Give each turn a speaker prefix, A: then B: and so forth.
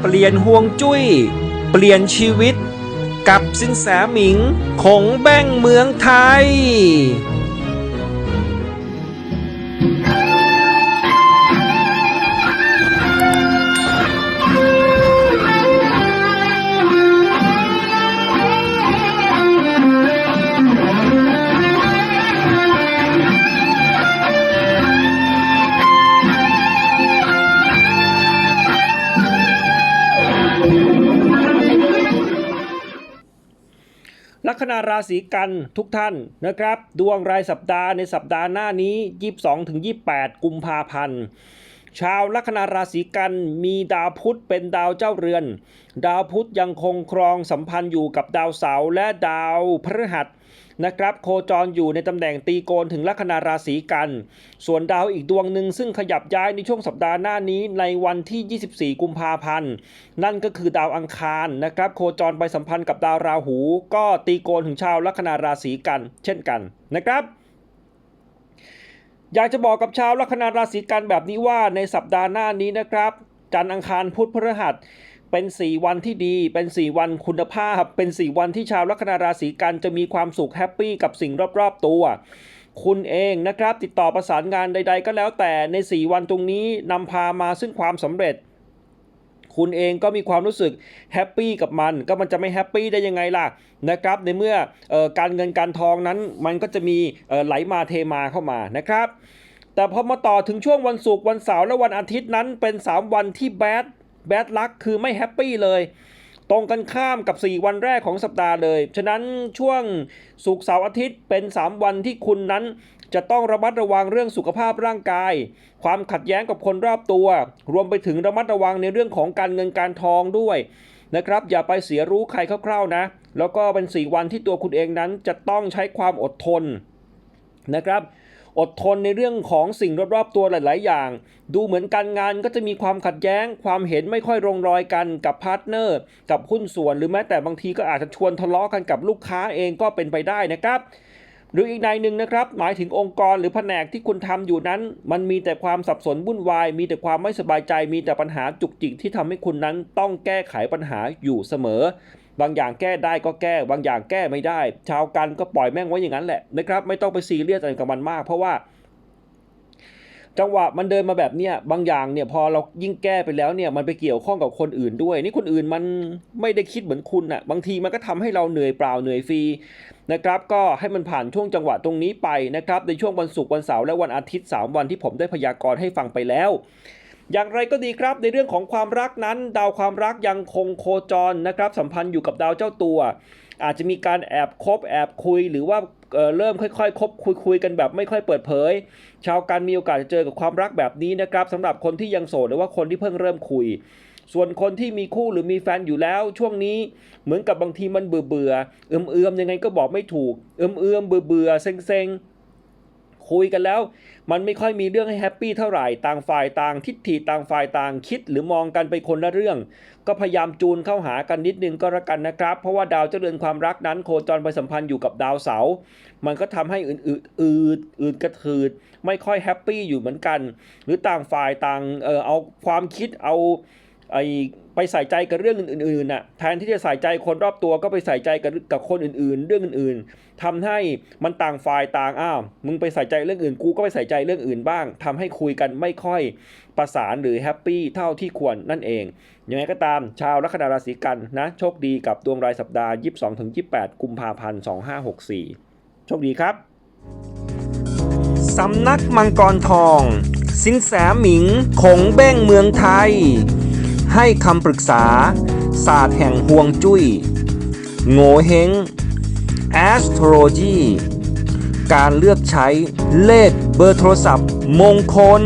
A: เปลี่ยนห่วงจุ้ย เปลี่ยนชีวิต กับสินแสหมิงของแบ้งเมืองไทย ลัคนาราศีกันทุกท่านนะครับ ดวงรายสัปดาห์ในสัปดาห์หน้านี้ 22-28 กุมภาพันธ์ ชาวลัคนาราศีกันมีดาวพุธเป็นดาวเจ้าเรือน ดาวพุธยังคงครองสัมพันธ์อยู่กับดาวเสาร์และดาวพฤหัสนะครับโคจรอยู่ในตำแหน่งตีโกนถึงลัคนาราศีกัน ส่วนดาวอีกดวงหนึ่งซึ่งขยับย้ายในช่วงสัปดาห์หน้านี้ในวันที่ 24 กุมภาพันธ์ นั่นก็คือดาวอังคารนะครับโคจรไปสัมพันธ์กับดาวราหู ก็ตีโกนถึงชาวลัคนาราศีกัน เช่นกันนะครับ อยากจะบอกกับชาวลัคนาราศีกันแบบนี้ว่าในสัปดาห์หน้านี้นะครับ จันทร์อังคารพุธพฤหัสเป็น 4 วันที่ดี เป็น 4 วันคุณภาพ เป็น 4 วันที่ชาวลัคนาราศีกันจะมีความสุขแฮปปี้กับสิ่งรอบๆตัว คุณเองนะครับติดต่อประสานงานใด ๆ ก็แล้วแต่ใน 4 วันตรงนี้นำพามาซึ่งความสำเร็จ คุณเองก็มีความรู้สึกแฮปปี้กับมัน ก็มันจะไม่แฮปปี้ได้ยังไงล่ะนะครับ ในเมื่อออการเงินการทองนั้นมันก็จะมีไหลมาเทมาเข้ามานะครับ แต่พอมาต่อถึงช่วงวันศุกร์วันเสาร์และวันอาทิตย์นั้นเป็น 3 วันที่แบดแบดลักคือไม่แฮปปี้เลยตรงกันข้ามกับ 4 วันแรกของสัปดาห์เลย ฉะนั้นช่วงศุกร์เสาร์อาทิตย์เป็น 3 วันที่คุณนั้น จะต้องระมัดระวังเรื่องสุขภาพร่างกาย ความขัดแย้งกับคนรอบตัว รวมไปถึงระมัดระวังในเรื่องของการเงินการทองด้วยนะครับอย่าไปเสียรู้ใครคร่าวๆนะ แล้วก็เป็น 4 วันที่ตัวคุณเองนั้นจะต้องใช้ความอดทนนะครับอดทนในเรื่องของสิ่งรอบๆตัวหลาย ๆ อย่าง ดูเหมือนการงานก็จะมีความขัดแย้ง ความเห็นไม่ค่อยลงรอยกันกับพาร์ทเนอร์ กับหุ้นส่วนหรือแม้แต่บางทีก็อาจจะชวนทะเลาะกันกับลูกค้าเองก็เป็นไปได้นะครับ หรืออีกในหนึ่งนะครับ หมายถึงองค์กรหรือแผนกที่คุณทำอยู่นั้น มันมีแต่ความสับสนวุ่นวาย มีแต่ความไม่สบายใจ มีแต่ปัญหาจุกจิกที่ทำให้คุณนั้นต้องแก้ไขปัญหาอยู่เสมอ บางอย่างแก้ได้ก็แก้ บางอย่างแก้ไม่ได้ ชาวกันก็ปล่อยแม่งไว้อย่างนั้นแหละนะครับ ไม่ต้องไปซีเรียสอะไรกับมันมาก เพราะว่า จังหวะมันเดินมาแบบเนี้ยบางอย่างเนี่ยพอเรายิ่งแก้ไปแล้วเนี่ยมันไปเกี่ยวข้องกับคนอื่นด้วย นี่คนอื่นมันไม่ได้คิดเหมือนคุณอะ่ะบางทีมันก็ทำให้เราเหนื่อยเปล่าเหนื่อยฟรีนะครับก็ให้มันผ่านช่วงจังหวะตรงนี้ไปนะครับในช่วงวันศุกร์วันเสาร์และวันอาทิตย์ 3 วันที่ผมได้พยากรณ์ให้ฟังไปแล้วอย่างไรก็ดีครับในเรื่องของความรักนั้น ดาวความรักยังคงโคจรนะครับสัมพันธ์อยู่กับดาวเจ้าตัว อาจจะมีการแอบคบแอบคุยหรือว่าเริ่มค่อยๆ คบคุยคุยกันแบบไม่ค่อยเปิดเผย ชาวการมีโอกาสจะเจอกับความรักแบบนี้นะครับสำหรับคนที่ยังโสดหรือว่าคนที่เพิ่งเริ่มคุย ส่วนคนที่มีคู่หรือมีแฟนอยู่แล้วช่วงนี้เหมือนกับบางทีมันเบื่อเบื่อเอือมเอือมๆยังไงก็บอกไม่ถูกเอือมเอือมเบื่อเบื่อเซ็งเซ็ง คุยกันแล้ว มันไม่ค่อยมีเรื่องให้แฮปปี้เท่าไหร่ต่างฝ่ายต่างทิฏฐิต่างฝ่ายต่างคิดหรือมองกันไปคนละเรื่อง ก็พยายามจูนเข้าหากันนิดนึงก็แล้วกันนะครับ เพราะว่าดาวเจริญความรักนั้นโคจรไปสัมพันธ์อยู่กับดาวเสาร์มันก็ทำให้อื่นอืดอืดอืดกระถืดไม่ค่อยแฮปปี้อยู่เหมือนกัน หรือต่างฝ่ายต่างเออเอาความคิดเอา ไอไปใส่ใจกับเรื่องอื่นๆน่ะแทนที่จะใส่ใจคนรอบตัวก็ไปใส่ใจกับกับคนอื่นๆ เรื่องอื่นๆทำให้มันต่างฝ่ายต่างอ้าวมึงไปใส่ใจเรื่องอื่นกูก็ไปใส่ใจเรื่องอื่นบ้างทำให้คุยกันไม่ค่อยประสานหรือแฮปปี้เท่าที่ควรนั่นเองยังไงก็ตามชาวลัคนาราศีกันนะโชคดีกับดวงรายสัปดาห์ 22-28 กุมภาพันธ์ 2564 โชคดีครับสำนักมังกรทอง สินแสหมิงคงเบ้งเมืองไทย ให้คำปรึกษา ศาสตร์แห่งห่วงจุย้ย โง่เฮง astrology การเลือกใช้เลขเบอร์โทรศัพท์มงคล